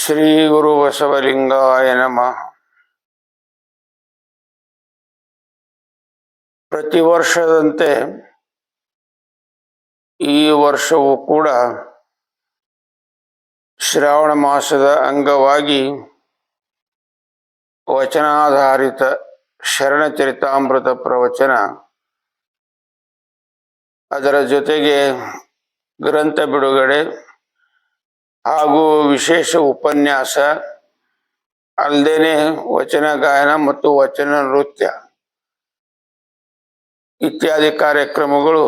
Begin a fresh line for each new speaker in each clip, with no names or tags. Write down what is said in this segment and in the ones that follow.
ಶ್ರೀ ಗುರು ಬಸವಲಿಂಗಾಯ ನಮಃ. ಪ್ರತಿ ವರ್ಷದಂತೆ ಈ ವರ್ಷವೂ ಕೂಡ ಶ್ರಾವಣ ಮಾಸದ ಅಂಗವಾಗಿ ವಚನಾಧಾರಿತ ಶರಣಚರಿತಾಮೃತ ಪ್ರವಚನ ಅದರ ಜೊತೆಗೆ ಗ್ರಂಥ ಬಿಡುಗಡೆ ಹಾಗೂ ವಿಶೇಷ ಉಪನ್ಯಾಸ ಅಲ್ಲದೇನೆ ವಚನ ಗಾಯನ ಮತ್ತು ವಚನ ನೃತ್ಯ ಇತ್ಯಾದಿ ಕಾರ್ಯಕ್ರಮಗಳು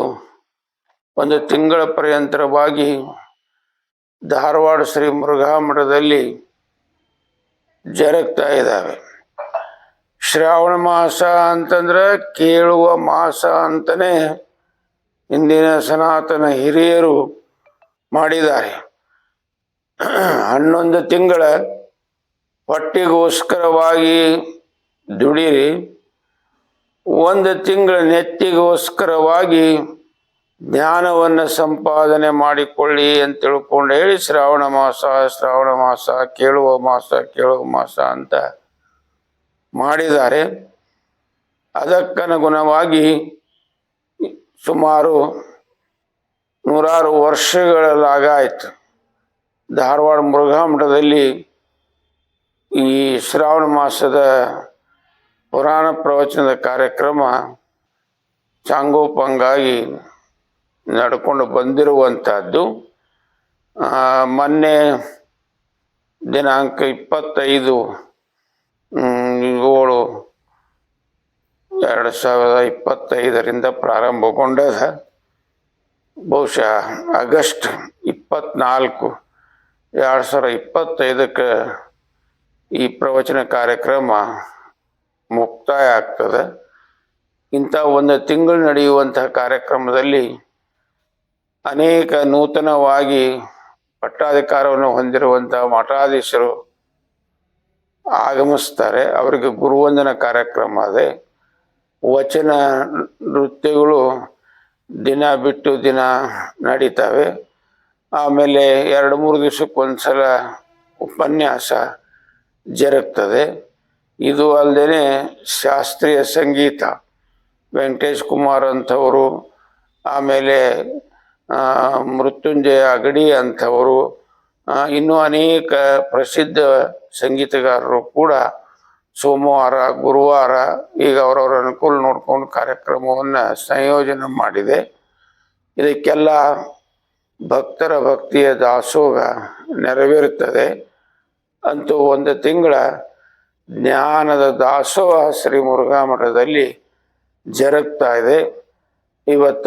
ಒಂದು ತಿಂಗಳ ಪರ್ಯಂತರವಾಗಿ ಧಾರವಾಡ ಶ್ರೀ ಮೃಗಾಮಠದಲ್ಲಿ ಮಠದಲ್ಲಿ ಜರುಗ್ತಾ ಇದ್ದಾವೆ. ಶ್ರಾವಣ ಮಾಸ ಅಂತಂದ್ರೆ ಕೇಳುವ ಮಾಸ ಅಂತಲೇ ಇಂದಿನ ಸನಾತನ ಹಿರಿಯರು ಮಾಡಿದ್ದಾರೆ. ಹನ್ನೊಂದು ತಿಂಗಳ ಹೊಟ್ಟಿಗೋಸ್ಕರವಾಗಿ ದುಡಿರಿ. ಒಂದು ತಿಂಗಳ ನೆತ್ತಿಗೋಸ್ಕರವಾಗಿ ಜ್ಞಾನವನ್ನು ಸಂಪಾದನೆ ಮಾಡಿಕೊಳ್ಳಿ ಅಂತ ತಿಳ್ಕೊಂಡು ಹೇಳಿ, ಶ್ರಾವಣ ಮಾಸ ಶ್ರಾವಣ ಮಾಸ, ಕೇಳುವ ಮಾಸ ಕೇಳುವ ಮಾಸ ಅಂತ ಮಾಡಿದ್ದಾರೆ. ಅದಕ್ಕನುಗುಣವಾಗಿ ಸುಮಾರು ನೂರಾರು ವರ್ಷಗಳಲ್ಲಾಗಾಯ್ತು. ಧಾರವಾಡ ಮುರುಘಾ ಮಠದಲ್ಲಿ ಈ ಶ್ರಾವಣ ಮಾಸದ ಪುರಾಣ ಪ್ರವಚನದ ಕಾರ್ಯಕ್ರಮ ಚಾಂಗೋಪಂಗಾಗಿ ನಡ್ಕೊಂಡು ಬಂದಿರುವಂಥದ್ದು. ಮೊನ್ನೆ ದಿನಾಂಕ ಇಪ್ಪತ್ತೈದು ಏಳು, ಎರಡು ಸಾವಿರದ ಇಪ್ಪತ್ತೈದರಿಂದ ಪ್ರಾರಂಭಗೊಂಡದ. ಬಹುಶಃ ಆಗಸ್ಟ್ ಇಪ್ಪತ್ನಾಲ್ಕು ಎರಡು ಸಾವಿರ ಇಪ್ಪತ್ತೈದಕ್ಕೆ ಈ ಪ್ರವಚನ ಕಾರ್ಯಕ್ರಮ ಮುಕ್ತಾಯ ಆಗ್ತದೆ. ಇಂಥ ಒಂದು ತಿಂಗಳು ನಡೆಯುವಂತಹ ಕಾರ್ಯಕ್ರಮದಲ್ಲಿ ಅನೇಕ ನೂತನವಾಗಿ ಪಟ್ಟಾಧಿಕಾರವನ್ನು ಹೊಂದಿರುವಂತಹ ಮಠಾಧೀಶರು ಆಗಮಿಸ್ತಾರೆ. ಅವರಿಗೆ ಗುರುವಂದನ ಕಾರ್ಯಕ್ರಮ ಅದೇ. ವಚನ ನೃತ್ಯಗಳು ದಿನ ಬಿಟ್ಟು ದಿನ ನಡೀತವೆ. ಆಮೇಲೆ ಎರಡು ಮೂರು ದಿವಸಕ್ಕೊಂದ್ಸಲ ಉಪನ್ಯಾಸ ಜರುಗ್ತದೆ. ಇದು ಅಲ್ಲದೆ ಶಾಸ್ತ್ರೀಯ ಸಂಗೀತ. ವೆಂಕಟೇಶ್ ಕುಮಾರ್ ಅಂಥವರು, ಆಮೇಲೆ ಮೃತ್ಯುಂಜಯ ಅಗಡಿ ಅಂಥವರು ಇನ್ನೂ ಅನೇಕ ಪ್ರಸಿದ್ಧ ಸಂಗೀತಗಾರರು ಕೂಡ ಸೋಮವಾರ, ಗುರುವಾರ ಈಗ ಅವರವರ ಅನುಕೂಲ ನೋಡ್ಕೊಂಡು ಕಾರ್ಯಕ್ರಮವನ್ನು ಸಂಯೋಜನೆ ಮಾಡಿದೆ. ಇದಕ್ಕೆಲ್ಲ ಭಕ್ತರ ಭಕ್ತಿಯ ದಾಸೋಹ ನೆರವೇರುತ್ತದೆ. ಅಂತೂ ಒಂದು ತಿಂಗಳ ಜ್ಞಾನದ ದಾಸೋಹ ಶ್ರೀ ಮುರುಘಾ ಮಠದಲ್ಲಿ ಜರುಗ್ತಾ ಇದೆ. ಇವತ್ತ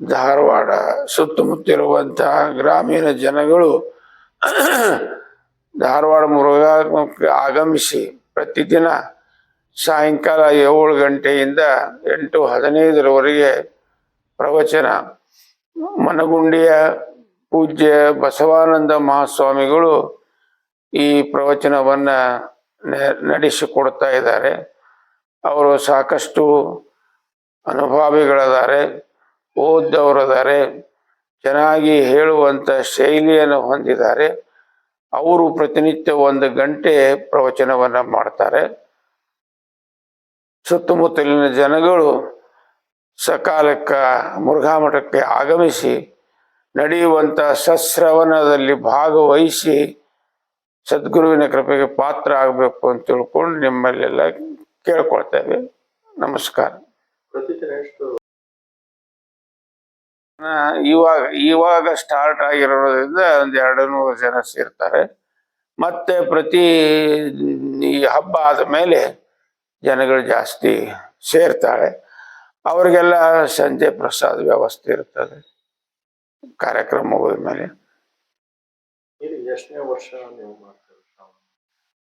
ಧಾರವಾಡ ಸುತ್ತಮುತ್ತಿರುವಂತಹ ಗ್ರಾಮೀಣ ಜನಗಳು ಧಾರವಾಡ ಮುರುಘಾಕ್ಕೆ ಆಗಮಿಸಿ ಪ್ರತಿದಿನ ಸಾಯಂಕಾಲ ಏಳು ಗಂಟೆಯಿಂದ ಎಂಟು ಹದಿನೈದರವರೆಗೆ ಪ್ರವಚನ ಮನಗುಂಡಿಯ ಪೂಜ್ಯ ಬಸವಾನಂದ ಮಹಾಸ್ವಾಮಿಗಳು ಈ ಪ್ರವಚನವನ್ನು ನಡೆಸಿಕೊಡ್ತಾ ಇದ್ದಾರೆ. ಅವರು ಸಾಕಷ್ಟು ಅನುಭವಿಗಳಿದ್ದಾರೆ ಓದ್ದವರಿದ್ದಾರೆ ಚೆನ್ನಾಗಿ ಹೇಳುವಂಥ ಶೈಲಿಯನ್ನು ಹೊಂದಿದ್ದಾರೆ. ಅವರು ಪ್ರತಿನಿತ್ಯ ಒಂದು ಗಂಟೆ ಪ್ರವಚನವನ್ನು ಮಾಡ್ತಾರೆ. ಸುತ್ತಮುತ್ತಲಿನ ಜನಗಳು ಸಕಾಲಕ್ಕ ಮುರುಘಾ ಮಠಕ್ಕೆ ಆಗಮಿಸಿ ನಡೆಯುವಂಥ ಸಶ್ರವಣದಲ್ಲಿ ಭಾಗವಹಿಸಿ ಸದ್ಗುರುವಿನ ಕೃಪೆಗೆ ಪಾತ್ರ ಆಗಬೇಕು ಅಂತ ತಿಳ್ಕೊಂಡು ನಿಮ್ಮಲ್ಲೆಲ್ಲ ಕೇಳ್ಕೊಳ್ತೇವೆ. ನಮಸ್ಕಾರ. ಇವಾಗ ಇವಾಗ ಸ್ಟಾರ್ಟ್ ಆಗಿರೋದ್ರಿಂದ ಒಂದು ಎರಡು ನೂರು ಜನ ಸೇರ್ತಾರೆ. ಮತ್ತೆ ಪ್ರತಿ ಈ ಹಬ್ಬ ಆದ ಮೇಲೆ ಜನಗಳು ಜಾಸ್ತಿ ಸೇರ್ತಾಳೆ ಅವರಿಗೆಲ್ಲ ಸಂಜೆ ಪ್ರಸಾದ ವ್ಯವಸ್ಥೆ ಇರ್ತದೆ. ಕಾರ್ಯಕ್ರಮ ಮುಗಿದ ಮೇಲೆ.
ಇದು ಎಷ್ಟನೇ ವರ್ಷ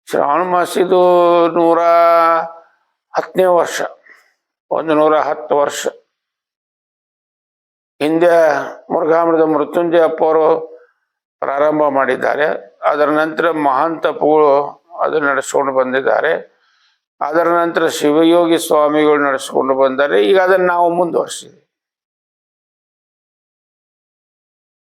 ಶ್ರಾವಣ? ಮಾಸಿದು ನೂರ ಹತ್ತನೇ ವರ್ಷ. ಒಂದು ನೂರ ಹತ್ತು ವರ್ಷ. ಹಿಂದೆ ಮುರುಘಾಮೃತ ಮೃತ್ಯುಂಜಯ ಅಪ್ಪವರು ಪ್ರಾರಂಭ ಮಾಡಿದ್ದಾರೆ. ಅದರ ನಂತರ ಮಹಾಂತಪ್ಪಗಳು ಅದು ನಡೆಸ್ಕೊಂಡು ಬಂದಿದ್ದಾರೆ. ಅದರ ನಂತರ ಶಿವಯೋಗಿ ಸ್ವಾಮಿಗಳು ನಡೆಸ್ಕೊಂಡು ಬಂದರೆ ಈಗ ಅದನ್ನು ನಾವು ಮುಂದುವರಿಸಿದ್ವಿ.